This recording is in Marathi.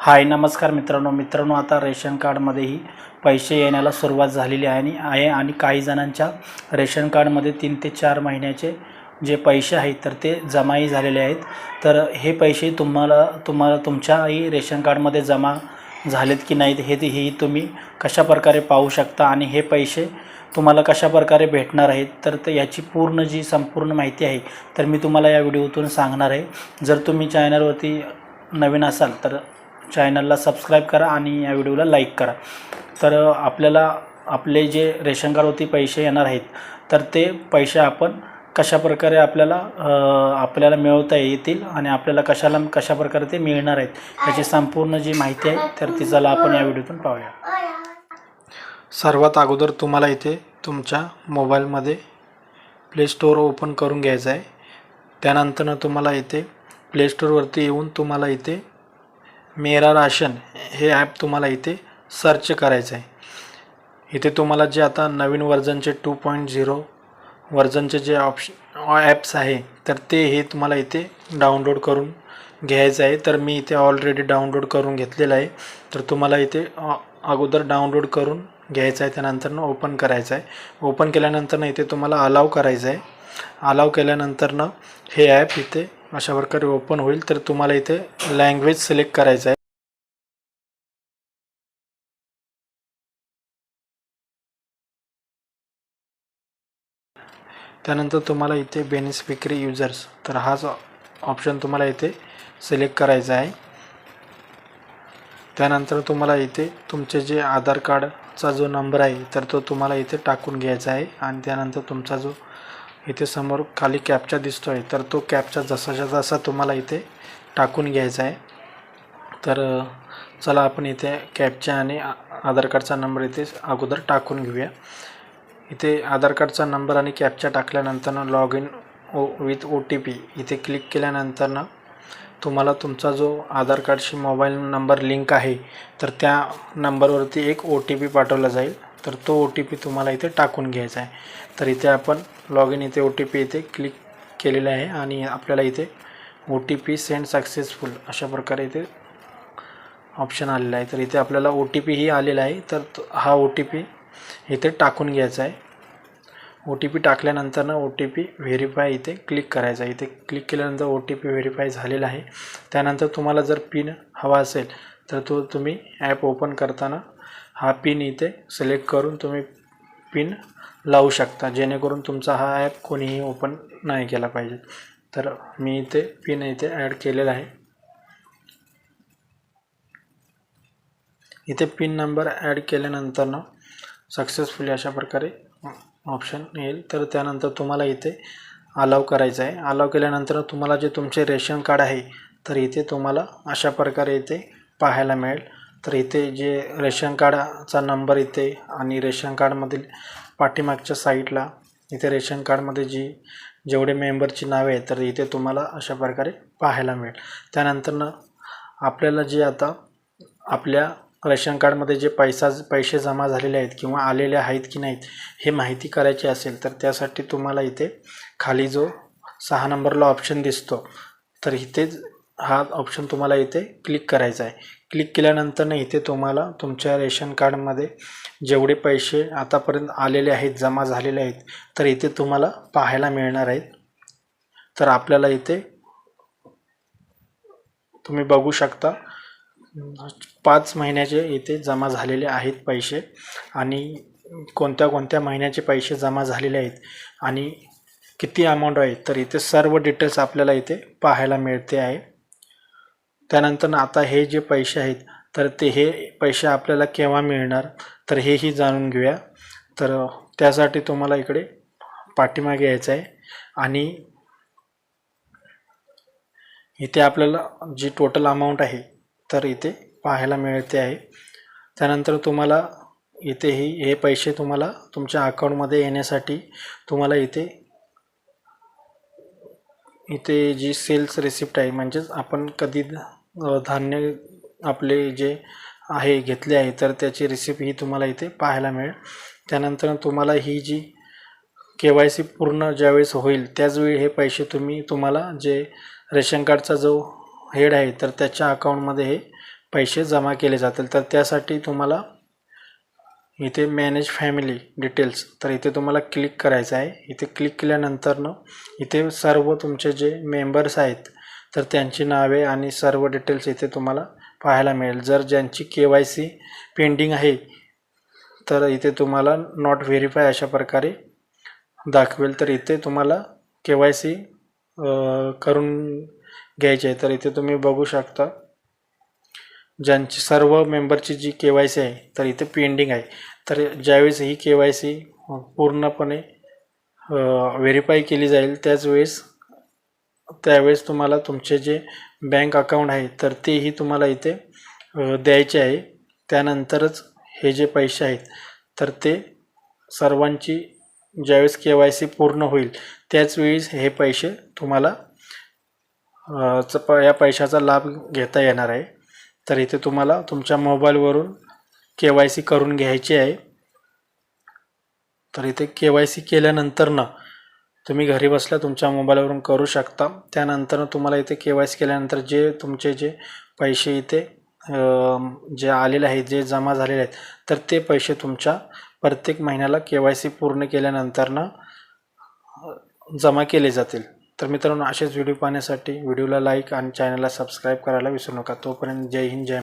हाय नमस्कार मित्रांनो. मित्रांनो आता रेशन कार्डमध्येही पैसे येण्याला सुरुवात झालेली आहे आणि आहे आणि काही जणांच्या रेशन कार्डमध्ये तीन ते चार महिन्याचे जे पैसे आहेत तर ते जमाही झालेले आहेत. तर हे पैसे तुम्हाला तुम्हाला तुमच्याही रेशन कार्डमध्ये जमा झालेत की नाहीत हे हेही तुम्ही कशा प्रकारे पाहू शकता आणि हे पैसे तुम्हाला कशा प्रकारे भेटणार आहेत तर ते याची पूर्ण जी संपूर्ण माहिती आहे तर मी तुम्हाला या व्हिडिओतून सांगणार आहे. जर तुम्ही चॅनलवरती नवीन असाल तर चॅनलला सबस्क्राईब करा आणि या व्हिडिओला लाईक करा. तर आपल्याला आपले जे रेशन कार्डवरती पैसे येणार आहेत तर ते पैसे आपण कशा प्रकारे आपल्याला आपल्याला मिळवता येतील आणि आपल्याला कशाला कशा प्रकारे ते मिळणार आहेत याची संपूर्ण जी माहिती आहे तर ती चला आपण या व्हिडिओतून पाहूया. सर्वात अगोदर तुम्हाला इथे तुमच्या मोबाईलमध्ये प्ले स्टोअर ओपन करून घ्यायचं आहे. त्यानंतरनं तुम्हाला इथे प्ले स्टोअरवरती येऊन तुम्हाला इथे मेरा राशन हे ॲप तुम्हाला इथे सर्च करायचं आहे इथे तुम्हाला जे आता नवीन वर्जनचे टू पॉईंट झिरो वर्जनचे जे ऑप्शन ॲप्स आहे तर ते हे तुम्हाला इथे डाउनलोड करून घ्यायचं आहे. तर मी इथे ऑलरेडी डाउनलोड करून घेतलेलं आहे. तर तुम्हाला इथे अगोदर डाउनलोड करून घ्यायचं आहे. त्यानंतरनं ओपन करायचं आहे. ओपन केल्यानंतरनं इथे तुम्हाला अलाव करायचं आहे. अलाव केल्यानंतरनं हे ॲप इथे अशा प्रकारे ओपन होईल तर तुम्हाला इथे लँग्वेज सिलेक्ट करायचं आहे. त्यानंतर तुम्हाला इथे बेनिफिकरी युजर्स तर हाच ऑप्शन तुम्हाला इथे सिलेक्ट करायचा आहे. त्यानंतर तुम्हाला इथे तुमचे जे आधार कार्डचा जो नंबर आहे तर तो तुम्हाला इथे टाकून घ्यायचा आहे. आणि त्यानंतर तुमचा जो इथे समोर खाली कॅपचा दिसतो आहे तर तो कॅपचा जसाच्या जसा तुम्हाला इथे टाकून घ्यायचा आहे. तर चला आपण इथे कॅपच्या आणि आधार कार्डचा नंबर इथे अगोदर टाकून घेऊया. इथे आधार कार्डचा नंबर आणि कॅपचा टाकल्यानंतरनं log in O with O T P इथे क्लिक केल्यानंतरनं तुम्हाला तुमचा जो आधार कार्डशी मोबाईल नंबर लिंक आहे तर त्या नंबरवरती एक ओ टी पी पाठवला जाईल. तर तो ओ टी पी तुम्हाला इथे टाकून घ्यायचा आहे. तर इथे आपण लॉग इन इथे ओ टी पी इथे क्लिक केलेलं आहे आणि आपल्याला इथे O T P send successful अशा प्रकारे इथे ऑप्शन आलेला आहे. तर इथे आपल्याला ओ टी पीही आलेला आहे. तर हा ओ टी पी इथे टाकून घ्यायचा आहे. ओ टी पी टाकल्यानंतरनं ओ टी पी व्हेरीफाय इथे क्लिक करायचा आहे. इथे क्लिक केल्यानंतर ओ टी पी व्हेरीफाय झालेला आहे. त्यानंतर तुम्हाला जर पिन हवा असेल तर तो तुम्ही ॲप ओपन करताना हा पिन इथे सिलेक्ट करून तुम्ही पिन लावू शकता. जेणेकरून तुमचा हा ॲप कोणीही ओपन नाही केला पाहिजे. तर मी इथे पिन इथे ॲड केलेला आहे. इथे पिन नंबर ॲड केल्यानंतरनं सक्सेसफुली अशा प्रकारे ऑप्शन येईल. तर त्यानंतर तुम्हाला इथे अलाव करायचं आहे. अलाव केल्यानंतर तुम्हाला जे तुमचे रेशन कार्ड आहे तर इथे तुम्हाला अशा प्रकारे इथे पाहायला मिळेल. तर इथे जे रेशन कार्डचा नंबर इथे आणि रेशन कार्डमधील पाठीमागच्या साईडला इथे रेशन कार्डमध्ये जी जेवढे मेंबरची नावे आहेत तर इथे तुम्हाला अशा प्रकारे पाहायला मिळेल. त्यानंतरनं आपल्याला जे आता आपल्या रेशन कार्डमध्ये जे पैसा पैसे जमा झालेले आहेत किंवा आलेले आहेत की नाहीत हे माहिती करायची असेल तर त्यासाठी तुम्हाला इथे खाली जो सहा नंबरला ऑप्शन दिसतो तर इथेच हा ऑप्शन तुम्हाला इथे क्लिक करायचा आहे. क्लिक केल्यानंतर इथे तुम्हाला तुमच्या रेशन कार्डमध्ये जेवढे पैसे आतापर्यंत आलेले आहेत जमा झालेले आहेत तर इथे तुम्हाला पाहायला मिळणार आहेत. तर आपल्याला इथे तुम्ही बघू शकता पाच महिन्याचे इथे जमा झालेले आहेत पैसे आणि कोणत्या कोणत्या महिन्याचे पैसे जमा झालेले आहेत आणि किती अमाऊंट आहे तर इथे सर्व डिटेल्स आपल्याला इथे पाहायला मिळते आहे. त्यानंतर आता हे जे पैसे आहेत तर ते हे पैसे आपल्याला केव्हा मिळणार तर हेही जाणून घेऊया. तर त्यासाठी तुम्हाला इकडे पाठीमागे यायचं आहे. आणि इथे आपल्याला जी टोटल अमाऊंट आहे तर इथे पाहायला मिळते आहे. त्यानंतर तुम्हाला इथेही हे पैसे तुम्हाला तुमच्या अकाउंटमध्ये येण्यासाठी तुम्हाला इथे इथे जी सेल्स रिसिप्ट आहे म्हणजेच आपण कधी धान्य आपले जे आहे घेतले आहे तर त्याची रिसिप्ट ही तुम्हाला इथे पाहायला मिळेल. त्यानंतर तुम्हाला ही जी के वाय सी पूर्ण ज्यावेळेस होईल त्याचवेळी हे पैसे तुम्ही तुम्हाला जे रेशन कार्डचा जो हेड आहे तर त्याच्या अकाउंटमध्ये हे पैसे जमा केले जातील. तर त्यासाठी तुम्हाला इथे मॅनेज फॅमिली डिटेल्स तर इथे तुम्हाला क्लिक करायचं आहे. इथे क्लिक केल्यानंतरनं इथे सर्व तुमचे जे मेंबर्स आहेत तर त्यांची नावे आणि सर्व डिटेल्स इथे तुम्हाला पाहायला मिळेल. जर ज्यांची के वाय सी पेंडिंग आहे तर इथे तुम्हाला नॉट व्हेरीफाय अशा प्रकारे दाखवेल. तर इथे तुम्हाला के वाय सी करून घ्यायची आहे. तर इथे तुम्ही बघू शकता ज्यांची सर्व मेंबरची जी के वाय सी आहे तर इथे पेंडिंग आहे. तर ज्यावेळेस ही के वाय सी पूर्णपणे व्हेरीफाय केली जाईल त्याच वेळेस त्यावेळेस तुम्हाला तुमचे जे बँक अकाउंट आहे तर तेही तुम्हाला इथे द्यायचे आहे. त्यानंतरच हे जे पैसे आहेत तर ते सर्वांची ज्यावेळेस के वाय सी पूर्ण होईल त्याचवेळीस हे पैसे तुम्हाला च- प- या पैशाचा लाभ घेता येणार आहे. तर इथे तुम्हाला तुमच्या मोबाईलवरून के वाय सी करून घ्यायची आहे. तर इथे के वाय सी केल्यानंतर ना तुम्ही घरी बसल्या तुमच्या मोबाईलवरून करू शकता. त्यानंतर तुम्हाला इथे के वाय सी केल्यानंतर जे तुमचे जे पैसे इथे जे आलेले आहेत जे जमा झालेले आहेत तर ते पैसे तुमच्या प्रत्येक महिन्याला के वाय सी पूर्ण केल्यानंतरनं जमा केले जातील. तर मित्रांनो असेच व्हिडिओ पाहण्यासाठी व्हिडिओला लाईक आणि चॅनलला सबस्क्राईब करायला विसरू नका. तोपर्यंत जय हिंद जय